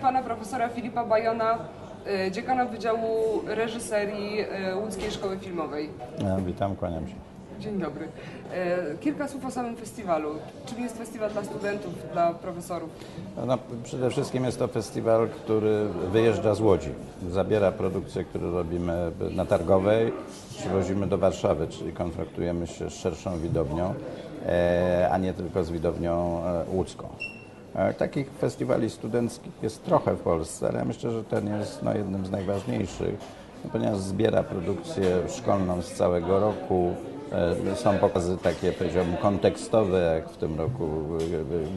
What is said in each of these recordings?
pana profesora Filipa Bajona, e, dziekana Wydziału Reżyserii e, Łódzkiej Szkoły Filmowej. E, Witam, kłaniam się. Dzień dobry. E, Kilka słów o samym festiwalu. Czym jest festiwal dla studentów, dla profesorów? No, przede wszystkim jest to festiwal, który wyjeżdża z Łodzi. Zabiera produkcję, którą robimy na Targowej, przywozimy do Warszawy, czyli kontraktujemy się z szerszą widownią, e, a nie tylko z widownią e, łódzką. Takich festiwali studenckich jest trochę w Polsce, ale ja myślę, że ten jest no, jednym z najważniejszych, ponieważ zbiera produkcję szkolną z całego roku. E, Są pokazy takie, powiedziałbym, kontekstowe, jak w tym roku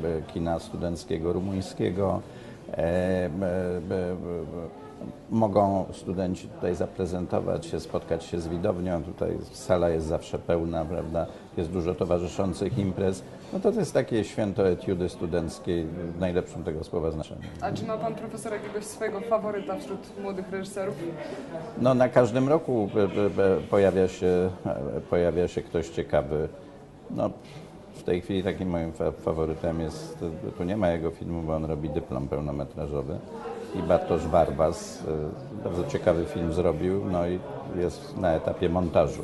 e, e, kina studenckiego rumuńskiego. Mogą studenci tutaj zaprezentować się, spotkać się z widownią. Tutaj sala jest zawsze pełna, prawda? Jest dużo towarzyszących imprez. No to, to jest takie święto etiudy studenckiej w najlepszym tego słowa znaczeniu. A czy ma pan profesor jakiegoś swojego faworyta wśród młodych reżyserów? No na każdym roku e, e, e, pojawia się, pojawia się ktoś ciekawy. No, w tej chwili takim moim fa- faworytem jest, tu nie ma jego filmu, bo on robi dyplom pełnometrażowy i Bartosz Barbas. e, Bardzo ciekawy film zrobił, no i jest na etapie montażu.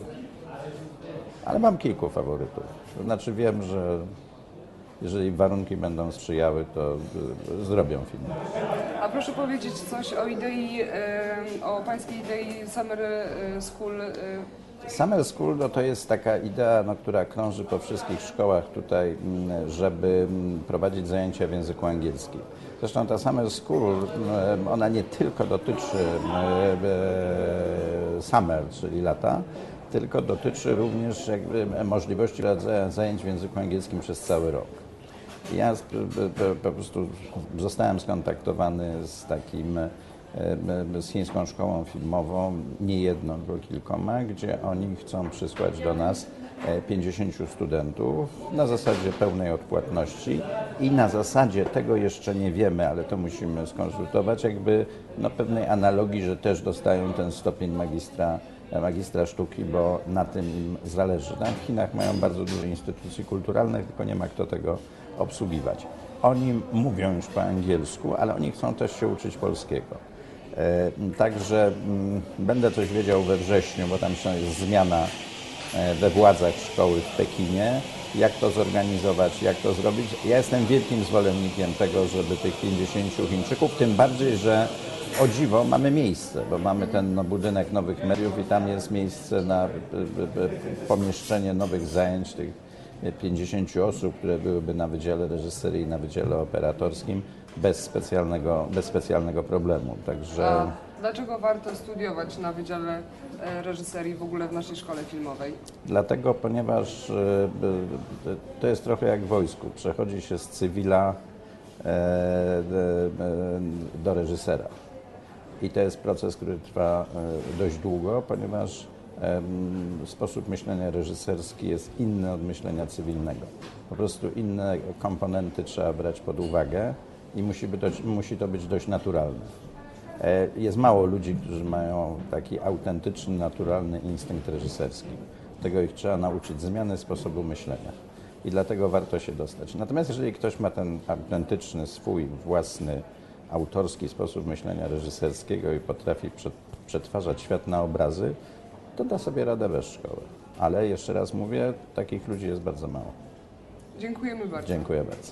Ale mam kilku faworytów. To znaczy wiem, że jeżeli warunki będą sprzyjały, to e, zrobią film. A proszę powiedzieć coś o idei, e, o pańskiej idei Summer School. Summer School no, to jest taka idea, no, która krąży po wszystkich szkołach tutaj, mm, żeby mm, prowadzić zajęcia w języku angielskim. Zresztą ta School, mm, ona nie tylko dotyczy mm, e, summer, czyli lata, tylko dotyczy również możliwości zajęć w języku angielskim przez cały rok. Ja po prostu zostałem skontaktowany z takim, e, e, z chińską szkołą filmową, nie jedną, tylko kilkoma, gdzie oni chcą przysłać do nas e, 50 studentów na zasadzie pełnej odpłatności i na zasadzie, tego jeszcze nie wiemy, ale to musimy skonsultować, jakby no, pewnej analogii, że też dostają ten stopień magistra magistra sztuki, bo na tym im zależy. Tam w Chinach mają bardzo dużo instytucji kulturalnych, tylko nie ma kto tego obsługiwać. Oni mówią już po angielsku, ale oni chcą też się uczyć polskiego. E, Także będę coś wiedział we wrześniu, bo tam jest zmiana e, we władzach szkoły w Pekinie. Jak to zorganizować, jak to zrobić? Ja jestem wielkim zwolennikiem tego, żeby tych 50 Chińczyków, tym bardziej, że o dziwo mamy miejsce, bo mamy ten no, budynek nowych mediów i tam jest miejsce na y, y, pomieszczenie nowych zajęć tych 50 osób, które byłyby na Wydziale Reżyserii i na Wydziale Operatorskim bez specjalnego, bez specjalnego problemu. Także A dlaczego warto studiować na Wydziale e, Reżyserii w ogóle w naszej szkole filmowej? dlatego, ponieważ y, y, to jest trochę jak w wojsku. Przechodzi się z cywila e, e, do reżysera. I to jest proces, który trwa e, dość długo, ponieważ sposób myślenia reżyserski jest inny od myślenia cywilnego. Po prostu inne komponenty trzeba brać pod uwagę i musi, musi to być dość naturalne. E, Jest mało ludzi, którzy mają taki autentyczny, naturalny instynkt reżyserski. Tego ich trzeba nauczyć zmiany sposobu myślenia. I dlatego warto się dostać. Natomiast jeżeli ktoś ma ten autentyczny, swój własny, autorski sposób myślenia reżyserskiego i potrafi przet- przetwarzać świat na obrazy, to da sobie radę bez szkoły. Ale jeszcze raz mówię, takich ludzi jest bardzo mało. Dziękujemy bardzo. Dziękuję bardzo.